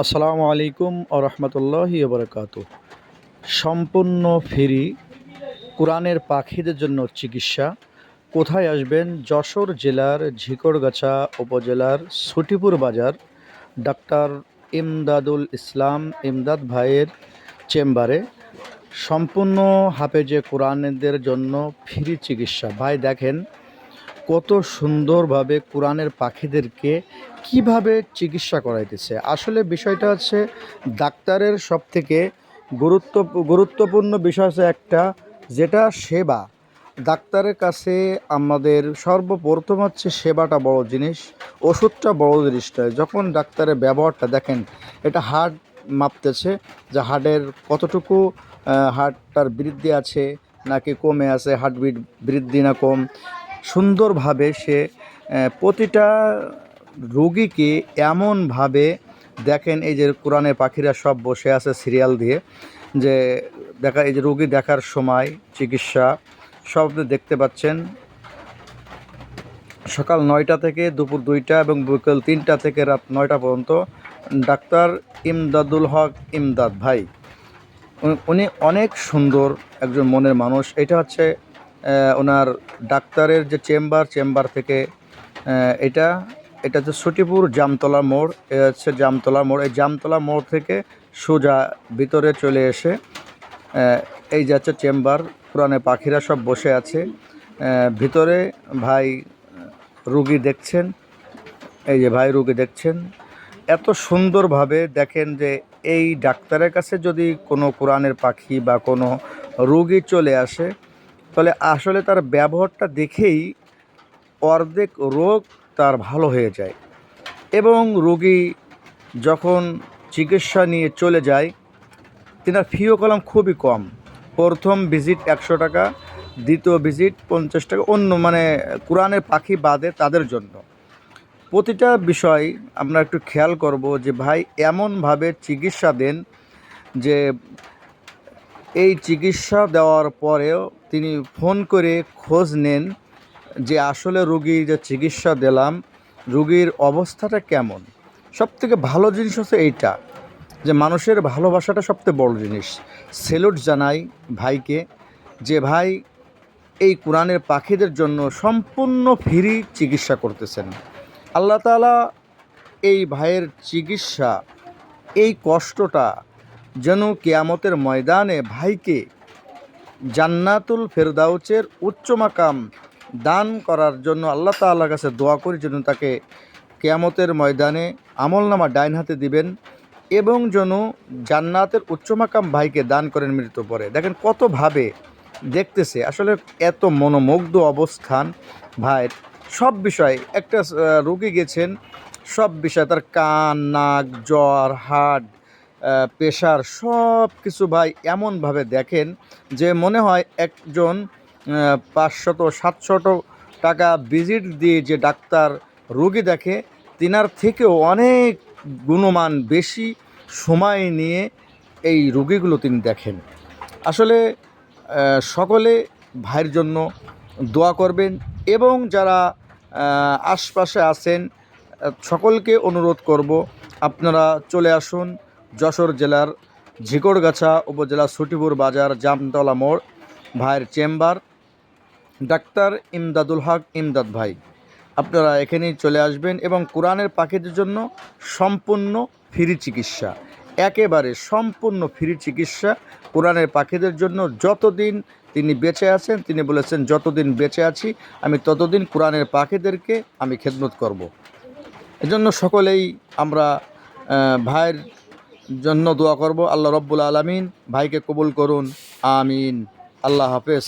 আসসালামু আলাইকুম ও রহমতুল্লাহি বরকাত। সম্পূর্ণ ফ্রি কোরআনের পাখিদের জন্য চিকিৎসা। কোথায় আসবেন? যশোর জেলার ঝিকরগাছা উপজেলার সুটিপুর বাজার। ডাক্তার ইমদাদুল ইসলাম ইমদাদ ভাইয়ের চেম্বারে। সম্পূর্ণ হাফেজে কোরআনদের জন্য ফ্রি চিকিৎসা। ভাই, দেখেন কত সুন্দরভাবে কোরআনের পাখিদেরকে কীভাবে চিকিৎসা করাইতেছে। আসলে বিষয়টা হচ্ছে, ডাক্তারের সব থেকে গুরুত্ব, গুরুত্বপূর্ণ বিষয় হচ্ছে একটা, যেটা সেবা। ডাক্তারের কাছে আমাদের সর্বপ্রথম হচ্ছে সেবাটা বড় জিনিস, ওষুধটা বড় জিনিস যখন ডাক্তারের ব্যবহারটা দেখেন, এটা হার্ট মাপতেছে, যে হার্টের কতটুকু হার্টটার বৃদ্ধি আছে নাকি কমে আছে, হার্টবিট বৃদ্ধি না কম সুন্দরভাবে সে প্রতিটা রোগীকে এমনভাবে দেখেন, এই যে কোরআনে পাখিরা সব বসে আছে সিরিয়াল দিয়ে, যে দেখা, এই যে রোগী দেখার সময় চিকিৎসা, সব দেখতে পাচ্ছেন। সকাল নয়টা থেকে দুপুর দুইটা এবং বিকেল তিনটা থেকে রাত নয়টা পর্যন্ত ডাক্তার ইমদাদুল হক ইমদাদ ভাই। উনি- অনেক সুন্দর একজন মনের মানুষ। এটা হচ্ছে ওনার ডাক্তারের যে চেম্বার চেম্বার থেকে এটা এটা হচ্ছে সটিপুর জামতলা মোড়, এ হচ্ছে জামতলা মোড়। এই জামতলা মোড় থেকে সোজা ভিতরে চলে এসে এই যাচ্ছে চেম্বার, পুরানে পাখিরা সব বসে আছে। ভিতরে ভাই রুগী দেখছেন, এই যে ভাই রুগী দেখছেন। এত সুন্দরভাবে দেখেন যে এই ডাক্তারের কাছে যদি কোনো কোরআনের পাখি বা কোনো রুগী চলে আসে তাহলে আসলে তার ব্যবহারটা দেখেই অর্ধেক রোগ তার ভালো হয়ে যায় এবং রোগী যখন চিকিৎসা নিয়ে চলে যায়, তেনার ফিও কলাম খুবই কম। প্রথম ভিজিট একশো টাকা, দ্বিতীয় ভিজিট পঞ্চাশ টাকা, অন্য মানে কোরআনের পাখি বাদে তাদের জন্য। প্রতিটা বিষয় আমরা একটু খেয়াল করব যে ভাই এমনভাবে চিকিৎসা দেন যে এই চিকিৎসা দেওয়ার পরেও তিনি ফোন করে খোঁজ নেন যে আসলে রুগীর যে চিকিৎসা দিলাম, রুগীর অবস্থাটা কেমন? সবথেকে ভালো জিনিস হচ্ছে এইটা, যে মানুষের ভালোবাসাটা সবথেকে বড় জিনিস। সেলুট জানাই ভাইকে যে, ভাই, এই কোরআনের পাখিদের জন্য সম্পূর্ণ ফ্রি চিকিৎসা করতেছেন। আল্লাহ তাআলা এই ভাইয়ের চিকিৎসা, এই কষ্টটা যেন কেয়ামতের ময়দানে ভাইকে জান্নাতুল ফেরদাউচের উচ্চ মাকাম দান করার জন্য আল্লাহ তাআলার কাছে দোয়া করি যেন তাকে কেয়ামতের ময়দানে আমলনামা ডাইন হাতে দিবেন এবং যেন জান্নাতের উচ্চ মাকাম ভাইকে দান করেন মৃত্যু পরে। দেখেন কতভাবে দেখতেছে। আসলে এত মনোমুগ্ধ অবস্থান ভাইয়ের সব বিষয় একটা রোগী গেছেন, সব বিষয় তার কান, নাক, জ্বর, হার্ট প্রেশার সব কিছু ভাই এমনভাবে দেখেন যে মনে হয় একজন পাঁচশত, সাতশত টাকা ভিজিট দিয়ে যে ডাক্তার রোগী দেখে, তিনার থেকেও অনেক গুণমান বেশি সময় নিয়ে এই রোগীগুলো তিনি দেখেন। আসলে সকলে ভাইয়ের জন্য দোয়া করবেন এবং যারা আশপাশে আছেন সকলকে অনুরোধ করব, আপনারা চলে আসুন যশোর জেলার ঝিকড়গাছা উপজেলা সুটিপুর বাজার জামতলা মোড়, ভাইয়ের চেম্বার, ডাক্তার ইমদাদুল হক ইমদাদ ভাই আপনারা এখানেই চলে আসবেন এবং কোরআনের পাখিদের জন্য সম্পূর্ণ ফ্রি চিকিৎসা, একেবারে সম্পূর্ণ ফ্রি চিকিৎসা কোরআনের পাখিদের জন্য যতদিন তিনি বেঁচে আছেন, তিনি বলেছেন, যতদিন বেঁচে আছি, আমি ততদিন কোরআনের পাখিদেরকে আমি খেদমত করব। এজন্য সকলেই আমরা ভাইয়ের জন্য দোয়া করব। আল্লাহ রব্বুল আলমিন ভাইকে কবুল করুন। আমিন। আল্লাহ হাফেজ।